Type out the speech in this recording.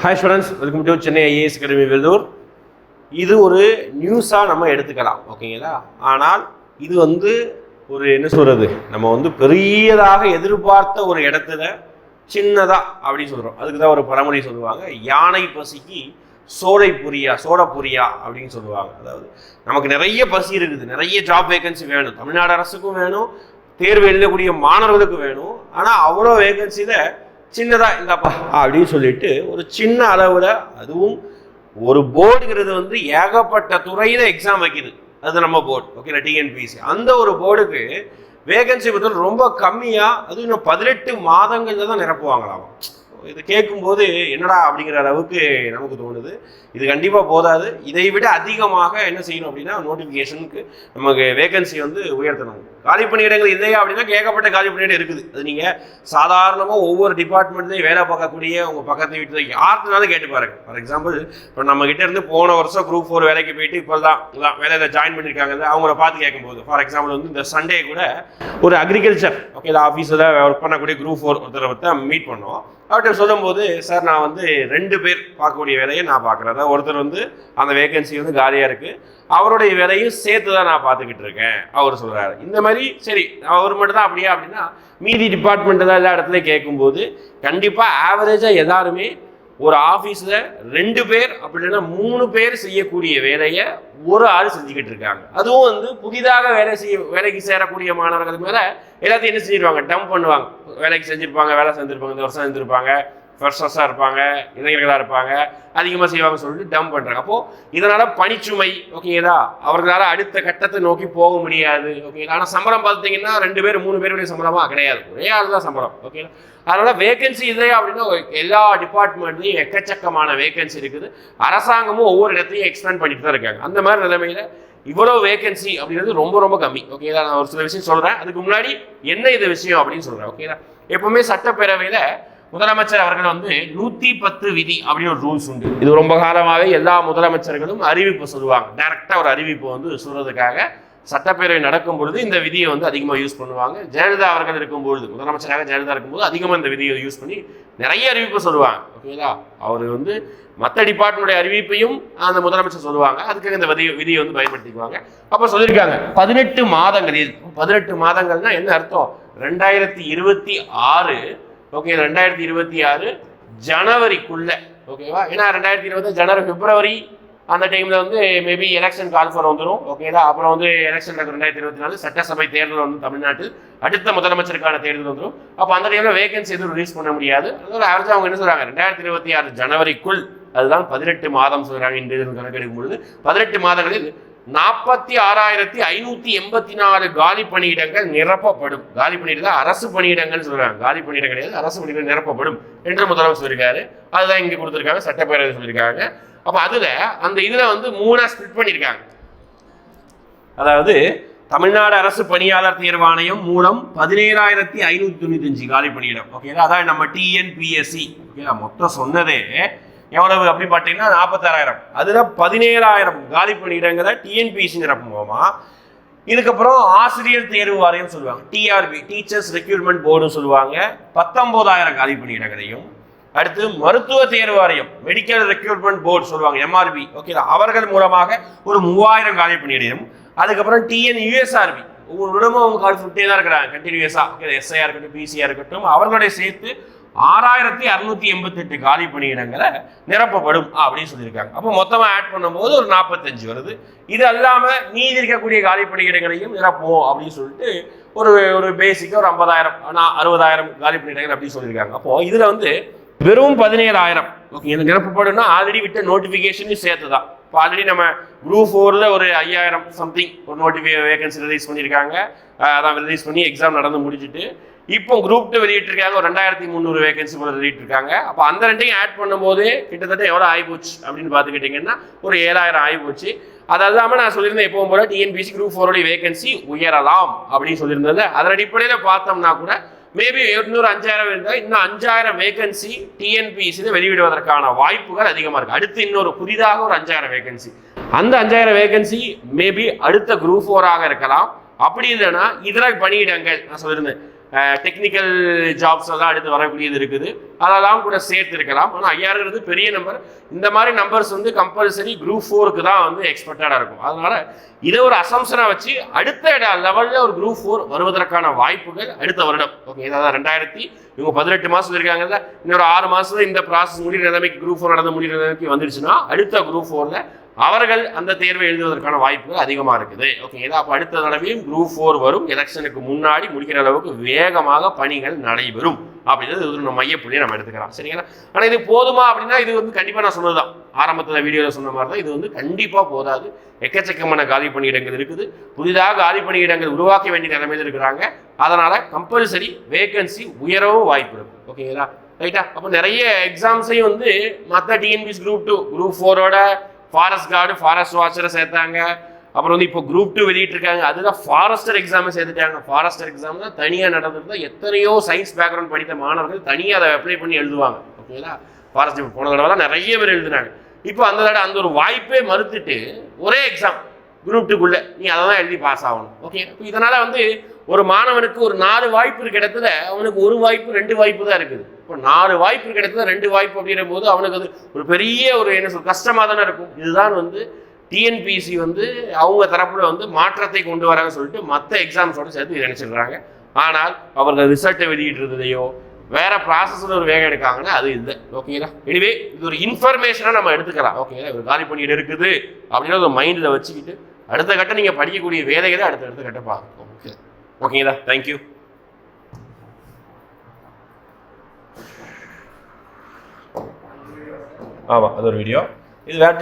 Hi students welcome to Chennai IAS academy Vellore இது ஒரு நியூஸாக நம்ம எடுத்துக்கலாம் ஓகேங்களா? ஆனால் இது வந்து ஒரு என்ன சொல்கிறது நம்ம வந்து பெரியதாக எதிர்பார்த்த ஒரு இடத்துல சின்னதாக அப்படின்னு சொல்கிறோம் அதுக்கு தான் ஒரு பழமொழி சொல்லுவாங்க. யானை பசிக்கு சோலை புரியா சோட புரியா அப்படின்னு சொல்லுவாங்க. அதாவது நமக்கு நிறைய பசி இருக்குது நிறைய ஜாப் வேகன்சி வேணும். தமிழ்நாடு அரசுக்கும் வேணும் தேர்வு எழுதக்கூடிய மாணவர்களுக்கும் வேணும். ஆனால் அவ்வளோ வேகன்சியில் சின்னதாக இந்தாப்பா அப்படின்னு சொல்லிட்டு ஒரு சின்ன அளவில் அதுவும் ஒரு போர்டுங்கிறது வந்து ஏகப்பட்ட துறையில் எக்ஸாம் வைக்குது. அது நம்ம போர்டு ஓகேங்களா டிஎன்பிசி அந்த ஒரு போர்டுக்கு வேகன்சி பற்றி ரொம்ப கம்மியாக அதுவும் இன்னும் பதினெட்டு மாதங்கள்ல தான் நிரப்புவாங்களாம். இது கேட்கும்போது என்னடா அப்படிங்கிற அளவுக்கு நமக்கு தோணுது. இது கண்டிப்பாக போதாது. இதை விட அதிகமாக என்ன செய்யணும் அப்படின்னா நோட்டிஃபிகேஷனுக்கு நமக்கு வேகன்சி வந்து உயர்த்தணும். காலி பணியிடங்கள் இல்லையா அப்படின்னா கேட்கப்பட்ட காலி பணியிடம் இருக்குது. அது நீங்கள் சாதாரணமாக ஒவ்வொரு டிபார்ட்மெண்ட்லையும் வேலை பார்க்கக்கூடிய உங்கள் பக்கத்து வீட்டில் யார்கிட்டனாலும் கேட்டு பாருங்க. ஃபார் எக்ஸாம்பிள் இப்போ நம்ம கிட்ட இருந்து போன வருஷம் குரூப் ஃபோர் வேலைக்கு போயிட்டு இப்போ தான் இதான் வேலையில் ஜாயின் பண்ணியிருக்காங்க அவங்கள பார்த்து கேட்கும்போது ஃபார் எக்ஸாம்பிள் வந்து இந்த சண்டே கூட ஒரு அக்ரிகல்ச்சர் ஓகே இந்த ஆஃபீஸில் ஒர்க் பண்ணக்கூடிய குரூப் ஃபோர் ஒருத்தரை பற்றி மீட் பண்ணோம். அவர்கிட்ட சொல்லும்போது சார் நான் வந்து ரெண்டு பேர் பார்க்கக்கூடிய வேலையை நான் பார்க்குறேன். அதாவது ஒருத்தர் வந்து அந்த வேகன்சி வந்து காலியாக இருக்குது அவருடைய வேலையும் சேர்த்து தான் நான் பார்த்துக்கிட்டு இருக்கேன் அவர் சொல்கிறாரு இந்த மாதிரி சரி அவர் மட்டும் தான் அப்படியா அப்படின்னா மீதி டிபார்ட்மெண்ட் தான் எல்லா இடத்துலையும் கேட்கும்போது கண்டிப்பாக ஆவரேஜாக எல்லாருமே ஒரு ஆஃபீஸில் ரெண்டு பேர் அப்படி இல்லைன்னா மூணு பேர் செய்யக்கூடிய வேலையை ஒரு ஆள் செஞ்சுக்கிட்டு இருக்காங்க. அதுவும் வந்து புதிதாக வேலை செய்ய வேலைக்கு சேரக்கூடிய மாணவர்கள் மேலே எல்லாத்தையும் என்ன செஞ்சிருவாங்க? டம்ப் பண்ணுவாங்க. வேலைக்கு செஞ்சுருப்பாங்க வேலை செஞ்சுருப்பாங்க இந்த வருஷம் செஞ்சுருப்பாங்க. ஃப்ரெஷர்ஸாக இருப்பாங்க இளைஞர்களாக இருப்பாங்க அதிகமாக செய்வாங்க சொல்லிட்டு டம்ப் பண்ணுறாங்க அப்போது இதனால் பணிச்சுமை ஓகேங்களா அவர்களால் அடுத்த கட்டத்தை நோக்கி போக முடியாது ஓகேங்களா ஆனால் சம்பளம் பார்த்தீங்கன்னா ரெண்டு பேர் மூணு பேருடைய சம்பளமாக கிடையாது. ஒரே ஆள் தான் சம்பளம் ஓகேங்களா அதனால் வேகன்சி இல்லை அப்படின்னா எல்லா டிபார்ட்மெண்ட்லையும் எக்கச்சக்கமான வேகன்சி இருக்குது. அரசாங்கமும் ஒவ்வொரு இடத்தையும் எக்ஸ்பேண்ட் பண்ணிட்டு தான் இருக்காங்க. அந்த மாதிரி நிலைமையில் இவ்வளோ வேகன்சி அப்படிங்கிறது ரொம்ப ரொம்ப கம்மி ஓகேங்களா நான் ஒரு சில விஷயம் சொல்கிறேன் அதுக்கு முன்னாடி என்ன இது விஷயம் அப்படின்னு சொல்கிறேன் ஓகேங்களா எப்பவுமே சட்டப்பேரவையில் முதலமைச்சர் அவர்கள் வந்து நூத்தி பத்து விதி அப்படின்னு ஒரு ரூல்ஸ் உண்டு. இது ரொம்ப காலமாகவே எல்லா முதலமைச்சர்களும் அறிவிப்பு சொல்லுவாங்க. டைரக்டா ஒரு அறிவிப்பு வந்து சொல்றதுக்காக சட்டப்பேரவை நடக்கும் பொழுது இந்த விதியை வந்து அதிகமாக யூஸ் பண்ணுவாங்க. ஜெயலலிதா அவர்கள் இருக்கும்பொழுது முதலமைச்சராக ஜெயலலிதா இருக்கும்போது அதிகமாக இந்த விதியை யூஸ் பண்ணி நிறைய அறிவிப்பு சொல்லுவாங்க. ஓகேங்களா அவர் வந்து மற்ற டிபார்ட்மெண்ட் அறிவிப்பையும் அந்த முதலமைச்சர் சொல்லுவாங்க. அதுக்காக இந்த விதியை விதியை வந்து பயன்படுத்திக்குவாங்க. அப்போ சொல்லியிருக்காங்க பதினெட்டு மாதங்கள் பதினெட்டு மாதங்கள்னா என்ன அர்த்தம்? ரெண்டாயிரத்தி இருபத்தி ஆறு ஓகே ரெண்டாயிரத்தி இருபத்தி ஆறு ஜனவரிக்குள்ள. ஓகேவா ஏன்னா ரெண்டாயிரத்தி இருபத்தி ஜனவரி பிப்ரவரி அந்த டைமில் வந்து மேபி எலெக்ஷன் கால் ஃபார் வந்துடும் ஓகேதா அப்புறம் வந்து எலெக்ஷன் ரெண்டாயிரத்தி இருபத்தி நாலு. சட்டசபை தேர்தல் வந்து தமிழ்நாட்டில் அடுத்த முதலமைச்சருக்கான தேர்தல் வந்துடும் அப்போ அந்த டைமில் வேகன்சி எதுவும் ரிலீஸ் பண்ண முடியாது. அதனால ஆவரேஜ் அவங்க என்ன சொல்கிறாங்க ரெண்டாயிரத்தி இருபத்தி ஆறு ஜனவரிக்குள். அதுதான் பதினெட்டு மாதம் சொல்கிறாங்க இன்றைய கணக்கெடுக்கும் பொழுது. பதினெட்டு மாதங்களில் நாற்பத்தி ஆறாயிரத்தி ஐநூத்தி எண்பத்தி நாலு காலி பணியிடங்கள் நிரப்பப்படும். காலி பணியிடங்கள் அரசு பணியிடங்கள் சொல்றாங்க. காலி பணியிடம் கிடையாது அரசு பணியிடங்கள் நிரப்பப்படும் என்று முதலமைச்சர் சொல்லியிருக்காரு. அதுதான் இங்க கொடுத்திருக்காங்க சட்டப்பேரவை சொல்லியிருக்காங்க. அப்ப அதுல அந்த இதுல வந்து மூணா ஸ்பிட் பண்ணியிருக்காங்க. அதாவது தமிழ்நாடு அரசு பணியாளர் தேர்வாணையம் மூலம் பதினேழாயிரத்தி ஐநூத்தி தொண்ணூத்தி அஞ்சு காலி பணியிடம். ஓகேங்களா? அதான் நம்ம டிஎன்பிஎஸ்சி ஓகேங்களா? மொத்தம் சொன்னதே எவ்வளவு அப்படின்னு பார்த்தீங்கன்னா நாற்பத்தாறாயிரம். அதில் பதினேழாயிரம் காலி பணியிடங்களை டிஎன்பிசிங்கிற நிரப்புவோமா இதுக்கப்புறம் ஆசிரியர் தேர்வு வாரியம் சொல்லுவாங்க. டிஆர்பி டீச்சர்ஸ் ரெக்ரூட்மெண்ட் போர்டுன்னு சொல்லுவாங்க. பத்தொன்பதாயிரம் காலி பணியிடங்களையும் அடுத்து மருத்துவ தேர்வு வாரியம் மெடிக்கல் ரெக்ரூட்மெண்ட் போர்டு சொல்லுவாங்க எம்ஆர்பி ஓகே அவர்கள் மூலமாக ஒரு மூவாயிரம் காலி பணியிடம் அதுக்கப்புறம் டிஎன் யூஎஸ்ஆர்பி ஒவ்வொரு இடமும் அவங்க கால் சுட்டே தான் இருக்கிறாங்க. கண்டினியூஸாக எஸ்ஐயா இருக்கட்டும் பிசிஆர் இருக்கட்டும் அவர்களுடைய சேர்த்து ஆறாயிரத்தி அறுநூத்தி எண்பத்தி எட்டு காலி பணியிடங்களை நிரப்பப்படும் அப்படின்னு சொல்லியிருக்காங்க. அப்போ மொத்தமாக ஆட் பண்ணும்போது ஒரு நாற்பத்தஞ்சு வருது. இது அல்லாமல் மீதி இருக்கக்கூடிய காலி பணியிடங்களையும் நிரப்புவோம் அப்படின்னு சொல்லிட்டு ஒரு ஒரு பேசிக்காக ஒரு ஐம்பதாயிரம் ஆனால் அறுபதாயிரம் காலி பணியிடங்கள் அப்படின்னு சொல்லியிருக்காங்க. அப்போ இதில் வந்து வெறும் பதினேழாயிரம் ஓகே இந்த நிரப்பப்படும்னா ஆல்ரெடி விட்ட நோட்டிஃபிகேஷனையும் சேர்த்து தான் இப்போ ஆல்ரெடி நம்ம குரூப் ஃபோரில் ஒரு ஐயாயிரம் சம்திங் ஒரு நோட்டிஃபி வேகன்சி ரிலீஸ் பண்ணியிருக்காங்க. அதான் ரிலீஸ் பண்ணி எக்ஸாம் நடந்து முடிச்சுட்டு இப்போ குரூப் டூ வெளியிட்டிருக்காங்க. ஒரு ரெண்டாயிரத்தி முந்நூறு வேகன்சி போல வெளியிட்டிருக்காங்க. அப்போ அந்த ரெண்டையும் ஆட் பண்ணும்போது கிட்டத்தட்ட எவ்வளோ ஆகிப்போச்சு அப்படின்னு பார்த்துக்கிட்டிங்கன்னா ஒரு ஏழாயிரம் ஆகிப்போச்சு அது இல்லாமல் நான் சொல்லியிருந்தேன் எப்பவும் போல டிஎன்பிசி குரூப் ஃபோரோடைய வேகன்சி உயரலாம் அப்படின்னு சொல்லியிருந்தது அதன் அடிப்படையில் பார்த்தோம்னா கூட மேபி எட்நூறு அஞ்சாயிரம் இருந்தால் இன்னும் அஞ்சாயிரம் வேகன்சி டிஎன்பிஎஸ்சியில் வெளியிடுவதற்கான வாய்ப்புகள் அதிகமாக இருக்குது அடுத்து இன்னொரு புதிதாக ஒரு அஞ்சாயிரம் வேகன்சி அந்த அஞ்சாயிரம் வேகன்சி மேபி அடுத்த குரூப் ஃபோராக இருக்கலாம். அப்படி இல்லைன்னா இதர பணியிடங்கள் நான் சொல்லியிருந்தேன். டெக்னிக்கல் ஜாப்ஸ் தான் அடுத்து வரக்கூடியது இருக்குது. அதெல்லாம் கூட சேர்த்து இருக்கலாம் ஆனால் ஐயாயிரங்கிறது பெரிய நம்பர் இந்த மாதிரி நம்பர்ஸ் வந்து கம்பல்சரி குரூப் ஃபோருக்கு தான் வந்து எக்ஸ்பெக்டடாக இருக்கும். அதனால இதை ஒரு அசம்சனாக வச்சு அடுத்த லெவலில் ஒரு குரூப் ஃபோர் வருவதற்கான வாய்ப்புகள் அடுத்த வருடம். ஓகே இதாவது ரெண்டாயிரத்தி இவங்க பதினெட்டு மாதம் இருக்காங்கல்ல இன்னொரு ஆறு மாதத்துல இந்த ப்ராசஸ் முடிகிற நிலைமைக்கு குரூப் ஃபோர் நடந்து முடிகிற நிலைமைக்கு வந்துருச்சுன்னா அடுத்த குரூப் ஃபோரில் அவர்கள் அந்த தேர்வை எழுதுவதற்கான வாய்ப்புகள் அதிகமாக இருக்குது. ஓகேங்களா அப்போ அடுத்த தடவையும் குரூப் ஃபோர் வரும். எலெக்ஷனுக்கு முன்னாடி முடிக்கிற அளவுக்கு வேகமாக பணிகள் நடைபெறும். அப்படின்றது இது ஒரு மையப்புள்ளியை நம்ம எடுத்துக்கலாம். சரிங்களா? ஆனால் இது போதுமா அப்படின்னா இது வந்து கண்டிப்பாக நான் சொன்னதுதான். ஆரம்பத்தில் வீடியோவில் சொன்ன மாதிரி தான் இது வந்து கண்டிப்பாக போதாது. எக்கச்சக்கமான காலி பணியிடங்கள் இருக்குது. புதிதாக காலி பணியிடங்கள் உருவாக்க வேண்டிய நிலைமையில் இருக்கிறாங்க. அதனால் கம்பல்சரி வேகன்சி உயரவும் வாய்ப்பு இருக்கும் ஓகேங்களா ரைட்டா அப்போ நிறைய எக்ஸாம்ஸையும் வந்து மற்ற டிஎன்பிஎஸ் குரூப் டூ குரூப் ஃபோரோட ஃபாரஸ்ட் கார்டு ஃபாரஸ்ட் வாட்சரை சேர்த்தாங்க. அப்புறம் வந்து இப்போ குரூப் டூ வெளியிட்டிருக்காங்க. அதுதான் ஃபாரஸ்டர் எக்ஸாமை சேர்த்துட்டாங்க. ஃபாரஸ்டர் எக்ஸாம் தான் தனியாக நடந்திருந்தால் எத்தனையோ சயின்ஸ் பேக்ரவுண்ட் படித்த மாணவர்கள் தனியாக அதை அப்ளை பண்ணி எழுதுவாங்க. ஓகேங்களா ஃபாரஸ்ட் போன தடவைலாம் நிறைய பேர் எழுதுனாங்க. இப்போ அந்த தடவை அந்த ஒரு வாய்ப்பே மறுத்துட்டு ஒரே எக்ஸாம் குரூப் டூக்குள்ளே நீ அதை தான் எழுதி பாஸ் ஆகணும். ஓகே இப்போ இதனால் வந்து ஒரு மாணவனுக்கு ஒரு நாலு வாய்ப்பு கிடைத்தத அவனுக்கு ஒரு வாய்ப்பு ரெண்டு வாய்ப்பு தான் இருக்குது. இப்போ நாலு வாய்ப்பு கிடைத்தது ரெண்டு வாய்ப்பு அப்படிங்கிற போது அவனுக்கு அது ஒரு பெரிய ஒரு என்ன சொல் கஷ்டமாக தானே இருக்கும். இதுதான் வந்து டிஎன்பிசி வந்து அவங்க தரப்புல வந்து மாற்றத்தை கொண்டு வராங்கன்னு சொல்லிட்டு மற்ற எக்ஸாம்ஸோடு சேர்த்து இதை நினைச்சிடுறாங்க ஆனால் அவர்கள் ரிசல்ட்டை வெளியிட்டிருந்ததையோ வேற ப்ராசஸில் ஒரு வேகம் எடுக்காங்கன்னா அது இல்லை. ஓகேங்களா எனிவே இது ஒரு இன்ஃபர்மேஷனாக நம்ம எடுத்துக்கலாம். ஓகேங்களா ஒரு காலி பண்ணிட்டு இருக்குது அப்படின்னு ஒரு மைண்டில் வச்சுக்கிட்டு அடுத்த கட்டம் நீங்கள் படிக்கக்கூடிய வேலைகளை அடுத்த அடுத்த கட்டம் பார்க்கணும். ஓகே ஓகேங்களா தேங்க்யூ ஆமாம் அது ஒரு வீடியோ இது வேர்